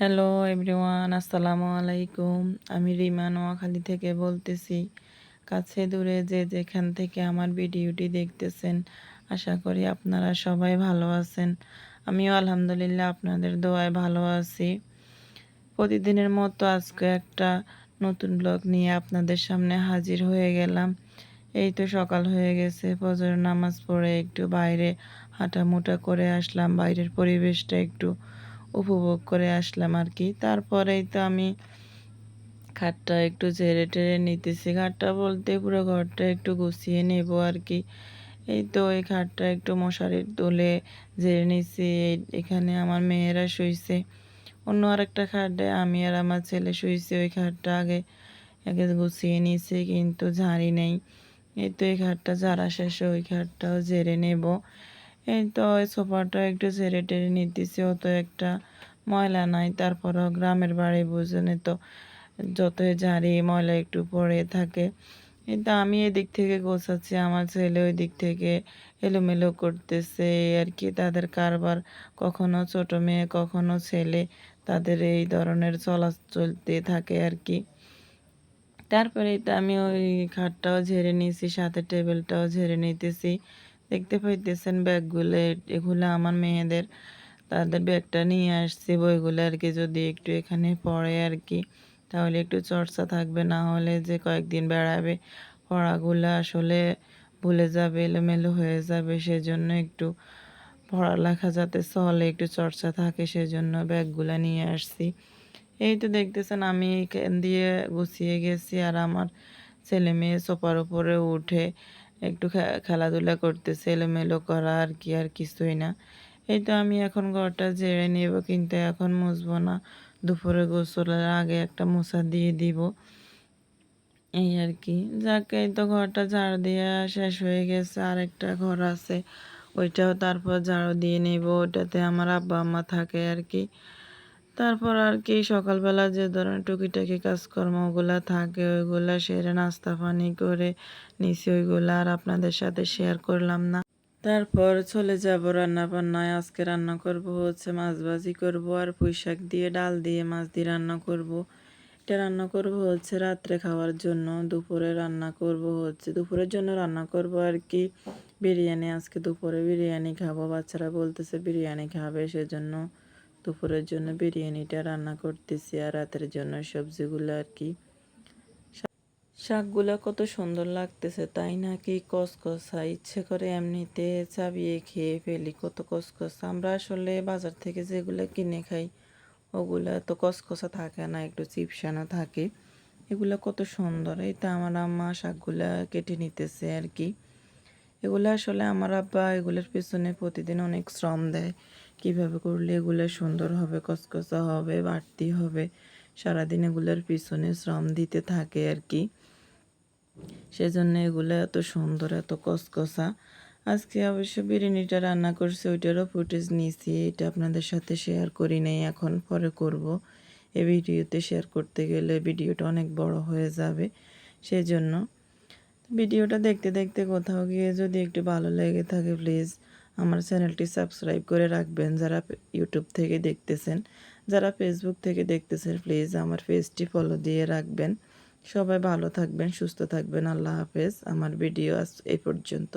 Hello everyone আসসালামু আলাইকুম আমি রিমা নোয়াখালী থেকে বলতেছি, কাছে দূরে যে যেখান থেকে আমার ভিডিওটি দেখতেছেন, আশা করি আপনারা সবাই ভালো আছেন। আমিও আলহামদুলিল্লাহ আপনাদের দোয়ায় ভালো আছি। প্রতিদিনের মতো আজকে একটা নতুন ব্লগ নিয়ে আপনাদের সামনে হাজির হয়ে গেলাম। এই তো সকাল হয়ে গেছে, ফজর নামাজ পড়ে একটু বাইরে হাঁটামুটা করে আসলাম, বাইরের পরিবেশটা একটু উপভোগ করে আসলাম আর কি তারপরেই তো আমি খাটটা একটু ঝেড়ে টেড়ে নিতেছি। খাটটা বলতে পুরো ঘরটা একটু গুছিয়ে নেব আর কি এই তো এই খাটটা একটু মশারির দোলে ঝেড়ে নিছি। এখানে আমার মেয়েরা শুইছে। অন্য আরেকটা খাটে আমি আর আমার ছেলে শুইছে। ওই খাটটা আগে আগে গুছিয়ে নিয়েছি কিন্তু ঝাড়ি নেই। এই তো এই খাটটা ঝাড়া শেষে ওই খাটটাও ঝেড়ে নেব। এই তো ওই সোফাটা একটু ঝেড়ে টেড়ে নিতেছি অত একটা ময়লা নাই, তারপরও গ্রামের বাড়ি বুঝেনি তো যতই ঝাড়ি ময়লা একটু পড়ে থাকে। কিন্তু আমি এদিক থেকে গোছাচ্ছি, আমার ছেলে ওই দিক থেকে এলোমেলো করতেছে আর কি তাদের কারবার, কখনো ছোট মেয়ে, কখনো ছেলে, তাদের এই ধরনের চলা চলতে থাকে আর কি। তারপরে তো আমি ওই খাটটাও ঝেড়ে নিয়েছি, সাথে টেবিলটাও ঝেড়ে নিতেছি দেখতে পাইতেছেন ব্যাগগুলো, এগুলো আমার মেয়েদের, তাদের ব্যাগটা নিয়ে আসছি, বইগুলো আর কি। যদি একটু এখানে পড়ে আর কি, তাহলে একটু চর্চা থাকবে, না হলে যে কয়েকদিন বেড়াবে, পড়াগুলো আসলে ভুলে যাবে, এলোমেলো হয়ে যাবে, সেজন্য একটু পড়ালেখা যাতে চলে, একটু চর্চা থাকে, সেজন্য ব্যাগগুলো নিয়ে আসছি। এই তো দেখতেছেন, আমি এখান দিয়ে গুছিয়ে গেছি, আর আমার ছেলে মেয়ে সোফার উপরে উঠে একটু খেলাধুলা করতেছে, এলোমেলো করা আর কি, আর কিছুই না। এই তো আমি এখন ঘরটা ঝেড়ে নেব, কিন্তু এখন মুছবো না। দুপুরে গোসলের আগে একটা মশা দিয়ে দিব। এই আর কি। যাকে, এই তো ঘরটা ঝাড় দিয়ে শেষ হয়ে গেছে আর একটা ঘর আছে। ওইটাও তারপর ঝাড়ু দিয়ে নেব ওইটাতে আমার আব্বা আম্মা থাকে আর কি। তারপর আর কি সকালবেলা যে ধরনের টুকিটাকি কাজকর্ম ওগুলা থাকে, ওইগুলা সেরে নাস্তা পানি করে নিচে ওইগুলা আর আপনাদের সাথে শেয়ার করলাম না। তারপর চলে যাব রান্না বান্নায় আজকে রান্না করব হচ্ছে মাছ ভাজি করব আর পুঁই শাক দিয়ে, ডাল দিয়ে মাছ দিয়ে রান্না করব। এটা রান্না করব হচ্ছে রাত্রে খাওয়ার জন্য। দুপুরে রান্না করব হচ্ছে, দুপুরের জন্য রান্না করব আর কি বিরিয়ানি। আজকে দুপুরে বিরিয়ানি খাব। বাচ্চারা বলতেছে বিরিয়ানি খাবে, সেজন্য দুপুরের জন্য বিরিয়ানিটা রান্না করতেছি আর রাতের জন্য সবজিগুলো আর কি। শাকগুলো কত সুন্দর লাগতেছে, তাই নাকি কসকসা ইচ্ছে করে এমনিতে চাবিয়ে খেয়ে ফেলি, কত কসকসা আমরা আসলে বাজার থেকে যেগুলো কিনে খাই, ওগুলো তো কসকসা থাকে না, একটু চিপসানো থাকে। এগুলো কত সুন্দর, এই তো আমার আম্মা শাকগুলা কেটে নিতেছে আর কি। এগুলো আসলে আমার আব্বা এগুলোর পিছনে প্রতিদিন অনেক শ্রম দেয়। কীভাবে করলে এগুলো সুন্দর হবে কসকসা হবে, বাড়তি হবে, সারাদিন এগুলোর পিছনে শ্রম দিতে থাকে আর কি। সেজন্য এগুলো এত সুন্দর, এত কসকসা আজকে অবশ্য বিরিয়ানিটা রান্না করছি, ওইটারও ফুটেজ নিয়েছি, এটা আপনাদের সাথে শেয়ার করি নাই, এখন পরে করব। এই ভিডিওতে শেয়ার করতে গেলে ভিডিওটা অনেক বড় হয়ে যাবে, সেজন্য। ভিডিওটা দেখতে দেখতে কোথাও গিয়ে যদি একটু ভালো লেগে থাকে প্লিজ আমার চ্যানেলটি সাবস্ক্রাইব করে রাখবেন যারা ইউটিউব থেকে দেখতেছেন। যারা ফেসবুক থেকে দেখতেছেন প্লিজ আমার পেজটি ফলো দিয়ে রাখবেন। সবাই ভালো থাকবেন, সুস্থ থাকবেন। আল্লাহ হাফেজ। আমার ভিডিও আজ এই পর্যন্ত।